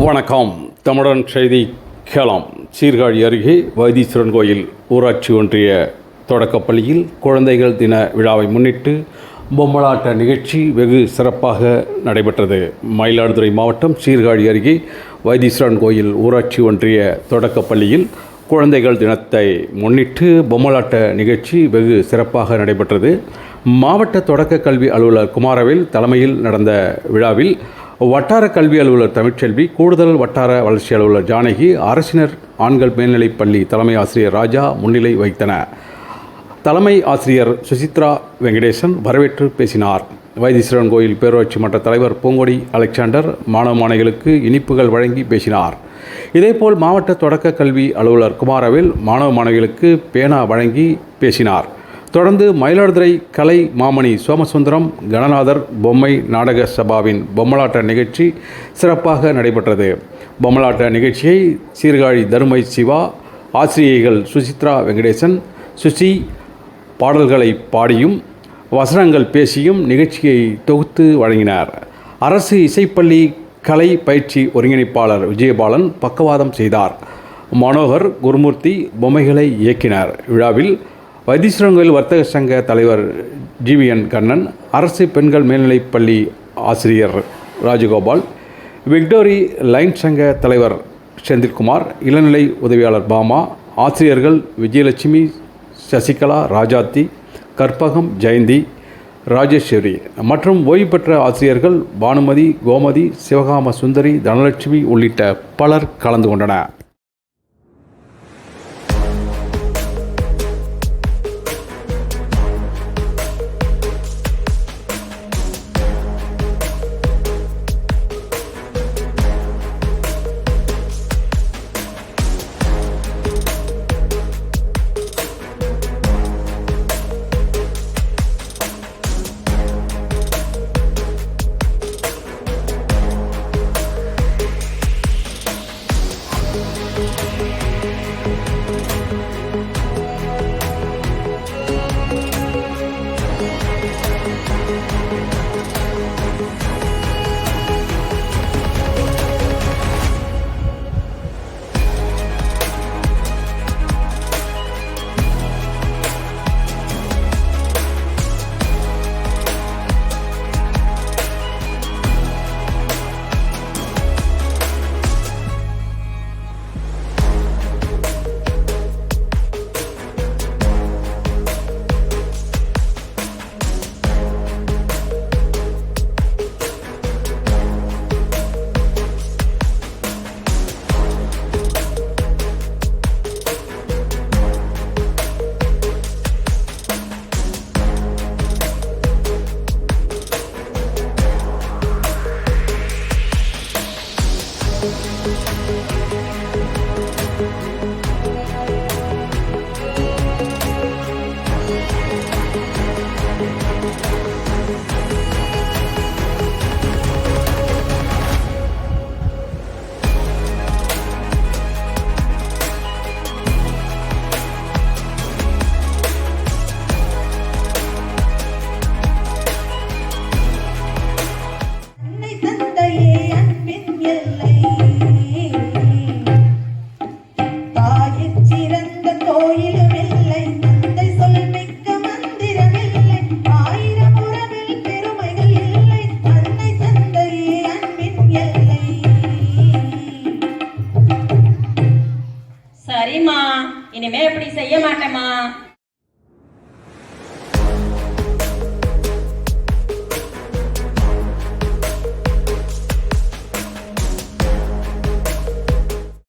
வணக்கம். தமிழன் செய்தி கேளாம். சீர்காழி அருகே வைத்தீஸ்வரன் கோயில் ஊராட்சி ஒன்றிய தொடக்கப்பள்ளியில் குழந்தைகள் தின விழாவை முன்னிட்டு பொம்மலாட்ட நிகழ்ச்சி வெகு சிறப்பாக நடைபெற்றது. மயிலாடுதுறை மாவட்டம் சீர்காழி அருகே வைத்தீஸ்வரன் கோயில் ஊராட்சி ஒன்றிய தொடக்கப்பள்ளியில் குழந்தைகள் தினத்தை முன்னிட்டு பொம்மலாட்ட நிகழ்ச்சி வெகு சிறப்பாக நடைபெற்றது. மாவட்ட தொடக்க கல்வி அலுவலர் குமாரவேல் தலைமையில் நடந்த விழாவில் வட்டார கல்வி அலுவலர் தமிழ்ச்செல்வி கூடுதல் வட்டார வளர்ச்சி அலுவலர் ஜானகி அரசினர் ஆண்கள் மேல்நிலைப் பள்ளி தலைமை ஆசிரியர் ராஜா முன்னிலை வகித்தனர் தலைமை ஆசிரியர் சுசித்ரா வெங்கடேசன் வரவேற்று பேசினார். வைத்தீஸ்வரன் கோயில் பேரூராட்சி மன்ற தலைவர் பூங்கொடி அலெக்சாண்டர் மாணவ மாணவிகளுக்கு இனிப்புகள் வழங்கி பேசினார். இதேபோல் மாவட்ட தொடக்க கல்வி அலுவலர் குமாரவேல் மாணவ மாணவிகளுக்கு பேனா வழங்கி பேசினார். தொடர்ந்து மயிலாடுதுறை கலை மாமணி சோமசுந்தரம் கணநாதர் பொம்மை நாடக சபாவின் பொம்மலாட்ட நிகழ்ச்சி சிறப்பாக நடைபெற்றது. பொம்மலாட்ட நிகழ்ச்சியை சீர்காழி தருமை சிவா ஆசிரியைகள் சுசித்ரா வெங்கடேசன் சுசி பாடல்களை பாடியும் வசனங்கள் பேசியும் நிகழ்ச்சியை தொகுத்து வழங்கினார். அரசு இசைப்பள்ளி கலை பயிற்சி ஒருங்கிணைப்பாளர் விஜயபாலன் பக்கவாதம் செய்தார். மனோகர் குருமூர்த்தி பொம்மைகளை இயக்கினார். விழாவில் வைத்தீஸ்வரங்கோயில் வர்த்தக சங்க தலைவர் ஜிவிஎன் கண்ணன் அரசு பெண்கள் மேல்நிலைப்பள்ளி ஆசிரியர் ராஜகோபால் விக்டோரி லைன் சங்க தலைவர் செந்தில்குமார் இளநிலை உதவியாளர் பாமா ஆசிரியர்கள் விஜயலட்சுமி சசிகலா ராஜாத்தி கற்பகம் ஜெயந்தி ராஜேஸ்வரி மற்றும் ஓய்வு பெற்ற ஆசிரியர்கள் பானுமதி கோமதி சிவகாம சுந்தரி தனலட்சுமி உள்ளிட்ட பலர் கலந்து கொண்டனர். இனிமே இப்படி செய்ய மாட்டேமா